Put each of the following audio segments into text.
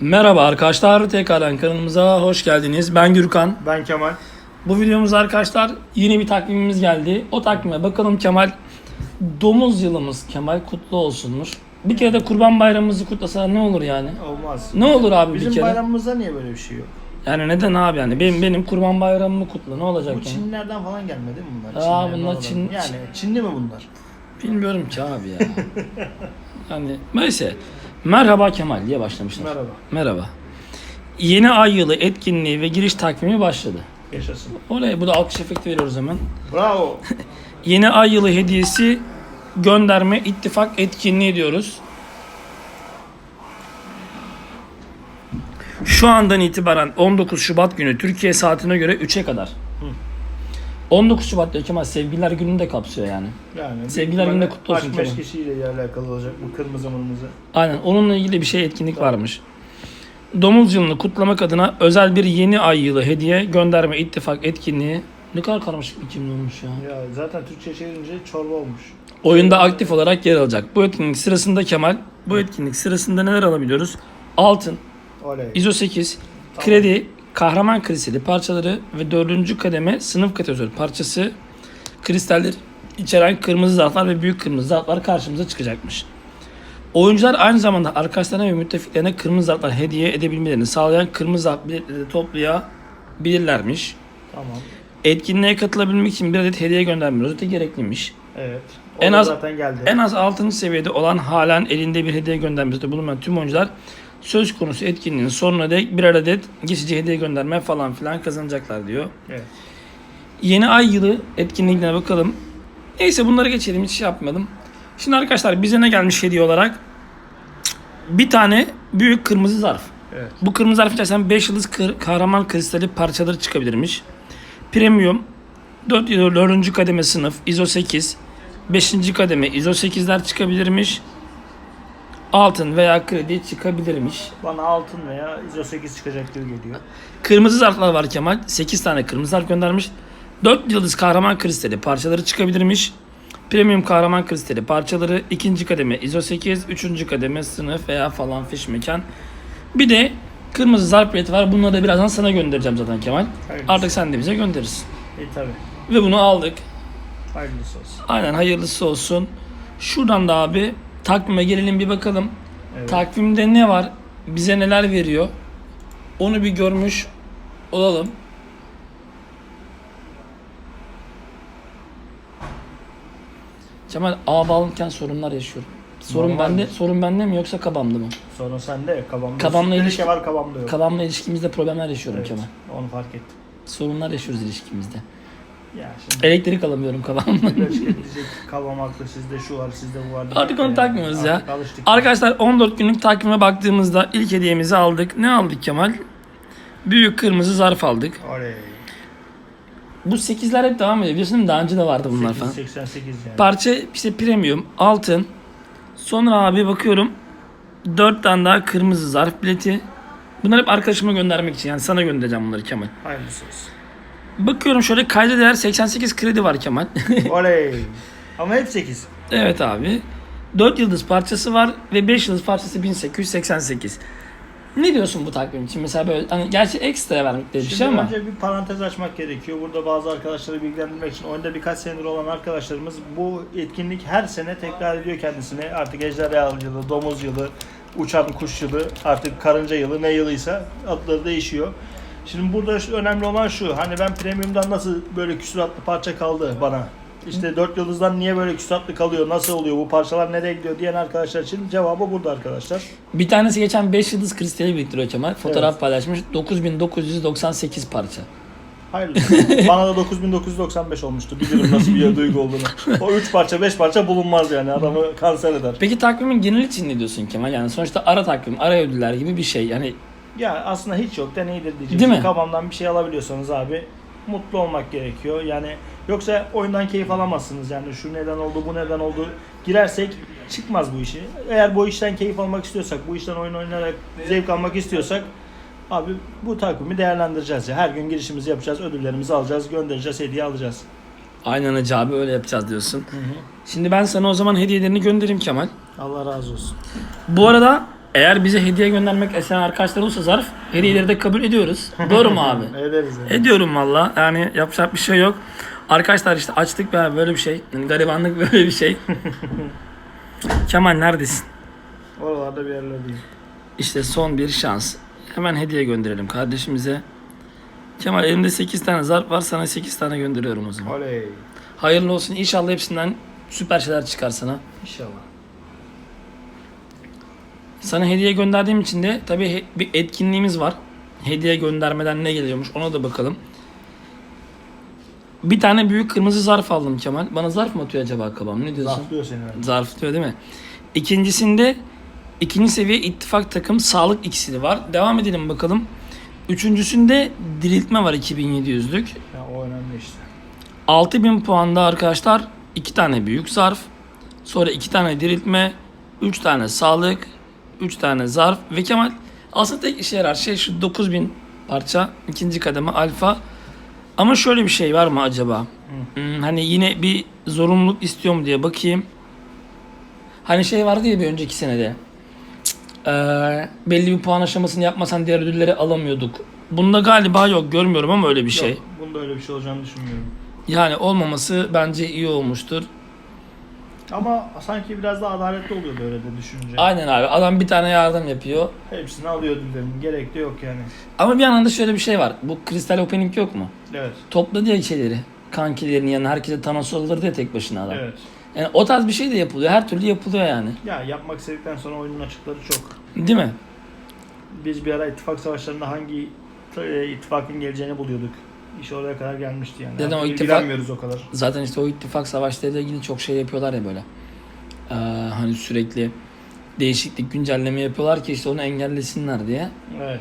Merhaba arkadaşlar, tekrardan kanalımıza hoş geldiniz. Ben Gürkan. Ben Kemal. Bu videomuzda arkadaşlar yeni bir takvimimiz geldi. O takvime bakalım Kemal. Domuz yılımız Kemal kutlu olsunmuş. Bir kere de kurban bayramımızı kutlasa ne olur yani? Olmaz. Ne olur abi Bizim bir kere? bayramımızda niye böyle bir şey yok? Yani neden abi yani? Benim benim kurban bayramımı kutla ne olacak Bu yani? Çinlilerden falan gelmedi mi bunlar? Aa, bunlar. Çin- Yani Çinli mi bunlar? Bilmiyorum ki abi ya. yani neyse. Merhaba Kemal diye başlamışlar. Merhaba. Merhaba. Yeni ay yılı etkinliği ve giriş takvimi başladı. Yaşasın. Oraya bu da alkış efekti veriyoruz hemen. Bravo. Yeni ay yılı hediyesi gönderme ittifak etkinliği diyoruz. Şu andan itibaren 19 Şubat günü Türkiye saatine göre 3'e kadar. 19 Şubat diyor Kemal sevgililer gününü de kapsıyor yani. Yani Sevgiler günü de kutlu olsun Aşk Kemal. kişiyle alakalı olacak bu kırmızı mırmızı. Aynen onunla ilgili bir şey etkinlik varmış. Domuz yılını kutlamak adına özel bir yeni ay yılı hediye gönderme ittifak etkinliği. Ne kadar karmaşık bir cümle olmuş ya. Ya zaten Türkçe çevirince çorba olmuş. Oyunda aktif olarak yer alacak. Bu etkinlik sırasında Kemal, bu etkinlik sırasında neler alabiliyoruz? Altın, Oley. ISO 8, kredi, kahraman kristali parçaları ve dördüncü kademe sınıf katalizör parçası kristaller içeren kırmızı zarflar ve büyük kırmızı zarflar karşımıza çıkacakmış. Oyuncular aynı zamanda arkadaşlarına ve müttefiklerine kırmızı zarflar hediye edebilmelerini sağlayan kırmızı zarf biletleri de toplayabilirlermiş. Tamam. Etkinliğe katılabilmek için bir adet hediye gönderme rozeti gerekliymiş. Evet. O En az- zaten geldi. En az 6. seviyede olan halen elinde bir hediye göndermesinde bulunan tüm oyuncular söz konusu etkinliğin sonuna dek birer adet geçici hediye gönderme falan filan kazanacaklar diyor. Evet. Yeni ay yılı etkinliğine bakalım. Neyse bunları geçelim hiç şey yapmadım. Şimdi arkadaşlar bize ne gelmiş hediye olarak? Bir tane büyük kırmızı zarf. Evet. Bu kırmızı zarf içerisinden 5 yıldız kahraman kristali parçaları çıkabilirmiş. Premium 4, 4. kademe sınıf ISO 8 5. kademe ISO 8'ler çıkabilirmiş. Altın veya kredi çıkabilirmiş. Bana altın veya ISO 8 çıkacak gibi geliyor. Kırmızı zarflar var Kemal. 8 tane kırmızı zarf göndermiş. 4 yıldız kahraman kristali parçaları çıkabilirmiş. Premium kahraman kristali parçaları 2. kademe ISO 8, 3. kademe sınıf veya falan fiş mekan. Bir de kırmızı zarf bileti var. Bunları da birazdan sana göndereceğim zaten Kemal. Hayırlısı. Artık sen de bize gönderirsin. İyi tabi. Ve bunu aldık. Hayırlısı olsun. Aynen hayırlısı olsun. Şuradan da abi takvime gelelim bir bakalım. Evet. Takvimde ne var? Bize neler veriyor? Onu bir görmüş olalım. Kemal ağ bağlanırken sorunlar yaşıyorum. Sorun Normal bende, mi? sorun bende mi yoksa kabamda mı? Sorun sende. Kabamda. Kabamla ilişki- var kabamda yok. Kabamla ilişkimizde problemler yaşıyorum Evet, Kemal. Onu fark ettim. Sorunlar yaşıyoruz ilişkimizde. Ya şimdi Elektrik alamıyorum diyecek kabam haklı sizde şu var sizde bu var. Artık onu yani. takmıyoruz ya. Artık alıştık. Arkadaşlar 14 günlük takvime baktığımızda ilk hediyemizi aldık. Ne aldık Kemal? Büyük kırmızı zarf aldık. Oley. Bu 8'ler hep devam ediyor. Biliyorsun değil mi? Daha önce de vardı bunlar falan. 88 yani. Parça işte premium, altın. Sonra abi bakıyorum 4 tane daha kırmızı zarf bileti. Bunları hep arkadaşıma göndermek için. Yani sana göndereceğim bunları Kemal. Hayırlısı olsun. Bakıyorum şöyle kayda değer 88 kredi var Kemal. Oley. Ama hep 8. evet abi. 4 yıldız parçası var ve 5 yıldız parçası 1888. Ne diyorsun bu takvim için? Mesela böyle hani gerçi ekstra vermek diye bir Şimdi şey ama. önce bir parantez açmak gerekiyor. Burada bazı arkadaşları bilgilendirmek için oyunda birkaç senedir olan arkadaşlarımız bu etkinlik her sene tekrar ediyor kendisine. Artık ejderha yılı, domuz yılı, uçan kuş yılı, artık karınca yılı ne yılıysa adları değişiyor. Şimdi burada şu- önemli olan şu. Hani ben premium'dan nasıl böyle küsuratlı parça kaldı bana? İşte 4 yıldızdan niye böyle küsuratlı kalıyor? Nasıl oluyor? Bu parçalar nereye gidiyor diyen arkadaşlar için cevabı burada arkadaşlar. Bir tanesi geçen 5 yıldız kristali biriktiriyor Kemal. Fotoğraf Evet. paylaşmış. 9998 parça. Hayırlısı. Bana da 9995 olmuştu. Bilirim nasıl bir duygu olduğunu. O 3 parça 5 parça bulunmaz yani. Adamı kanser eder. Peki takvimin genel için ne diyorsun Kemal? Yani sonuçta ara takvim, ara ödüller gibi bir şey. Yani Ya aslında hiç yok da iyidir diyeceğim. Değil mi? Kabamdan bir şey alabiliyorsanız abi mutlu olmak gerekiyor. Yani yoksa oyundan keyif alamazsınız. Yani şu neden oldu, bu neden oldu. Girersek çıkmaz bu işi. Eğer bu işten keyif almak istiyorsak, bu işten oyun oynayarak zevk almak istiyorsak abi bu takvimi değerlendireceğiz ya. Her gün girişimizi yapacağız, ödüllerimizi alacağız, göndereceğiz, hediye alacağız. aynen Hacı abi öyle yapacağız diyorsun. Şimdi ben sana o zaman hediyelerini göndereyim Kemal. Allah razı olsun. Bu arada Eğer bize hediye göndermek isteyen arkadaşlar olursa zarf hediyeleri de kabul ediyoruz. Doğru mu abi? Ederiz. yani. Ediyorum valla. Yani yapacak bir şey yok. Arkadaşlar işte açtık be böyle bir şey. Garibanlık böyle bir şey. Kemal neredesin? Oralarda bir yerlerdeyim. İşte son bir şans. Hemen hediye gönderelim kardeşimize. Kemal elimde 8 tane zarf var sana 8 tane gönderiyorum o zaman. Oley. Hayırlı olsun. İnşallah hepsinden süper şeyler çıkar sana. İnşallah. Sana hediye gönderdiğim için de tabii bir etkinliğimiz var. Hediye göndermeden ne geliyormuş ona da bakalım. Bir tane büyük kırmızı zarf aldım Kemal. Bana zarf mı atıyor acaba kabam? Ne diyorsun? Laflıyor seni. öyle. Zarf diyor değil mi? İkincisinde ikinci seviye ittifak takım sağlık iksiri var. Devam edelim bakalım. Üçüncüsünde diriltme var 2700'lük. Ya, o önemli işte. 6000 puanda arkadaşlar 2 tane büyük zarf. Sonra 2 tane diriltme. 3 tane sağlık. 3 tane zarf. Ve Kemal aslında tek işe yarar şey şu 9000 parça. ikinci kademe alfa. Ama şöyle bir şey var mı acaba? Hmm, hani yine bir zorunluluk istiyor mu diye bakayım. Hani şey vardı ya bir önceki senede. Eee, belli bir puan aşamasını yapmasan diğer ödülleri alamıyorduk. Bunda galiba yok görmüyorum ama öyle bir şey. Yok, bunda öyle bir şey olacağını düşünmüyorum. Yani olmaması bence iyi olmuştur. Ama sanki biraz daha adaletli oluyordu öyle de düşününce. Aynen abi adam bir tane yardım yapıyor. Hepsini alıyor ödüllerini. Gerek de yok yani. Ama bir yandan da şöyle bir şey var. Bu kristal opening yok mu? Evet. Topladı ya şeyleri. Kankilerini yanına herkese Thanos alırdı ya tek başına adam. Evet. Yani o tarz bir şey de yapılıyor. Her türlü yapılıyor yani. Ya yapmak istedikten sonra oyunun açıkları çok. Değil mi? Biz bir ara ittifak savaşlarında hangi e, ittifakın geleceğini buluyorduk. İş oraya kadar gelmişti yani. Zaten o ittifak- o kadar. Zaten işte o ittifak savaşlarıyla ilgili çok şey yapıyorlar ya böyle. Ee, hani sürekli değişiklik, güncelleme yapıyorlar ki işte onu engellesinler diye. Evet.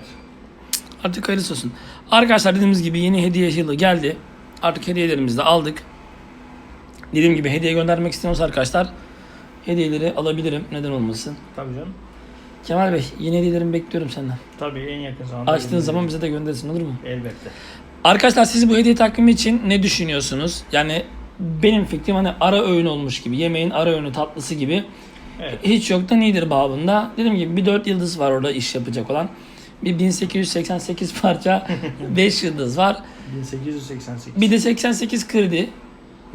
Artık hayırlısı olsun. Arkadaşlar dediğimiz gibi yeni hediye yılı geldi. Artık hediyelerimizi de aldık. Dediğim gibi hediye göndermek istiyorsanız arkadaşlar hediyeleri alabilirim. Neden olmasın. Tabii canım. Kemal Bey yeni hediyelerimi bekliyorum senden. Tabii en yakın zamanda. Açtığın zaman bize de göndersin olur mu? Elbette. Arkadaşlar siz bu hediye takvimi için ne düşünüyorsunuz? Yani benim fikrim hani ara öğün olmuş gibi. Yemeğin ara öğünü tatlısı gibi. Evet. Hiç yoktan iyidir babında. Dediğim gibi bir 4 yıldız var orada iş yapacak olan. Bir 1888 parça 5 yıldız var. 1888. Bir de 88 kredi.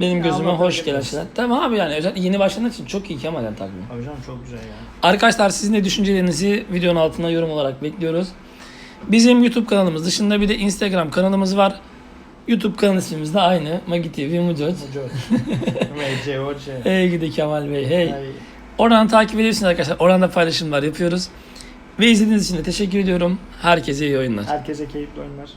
Benim Ya gözüme hoş gelen şeyler. Tamam abi yani özellikle yeni başlayan için çok iyi Kemal yani takvimi. Abi canım çok güzel ya. Arkadaşlar sizin de düşüncelerinizi videonun altına yorum olarak bekliyoruz. Bizim YouTube kanalımız dışında bir de Instagram kanalımız var. YouTube kanal ismimiz de aynı. Magi TV Mucoc. Hey gidi Kemal Bey hey. Ay, Oradan takip ediyorsunuz arkadaşlar. Oradan da paylaşımlar yapıyoruz. Ve izlediğiniz için de teşekkür ediyorum. Herkese iyi oyunlar. Herkese keyifli oyunlar.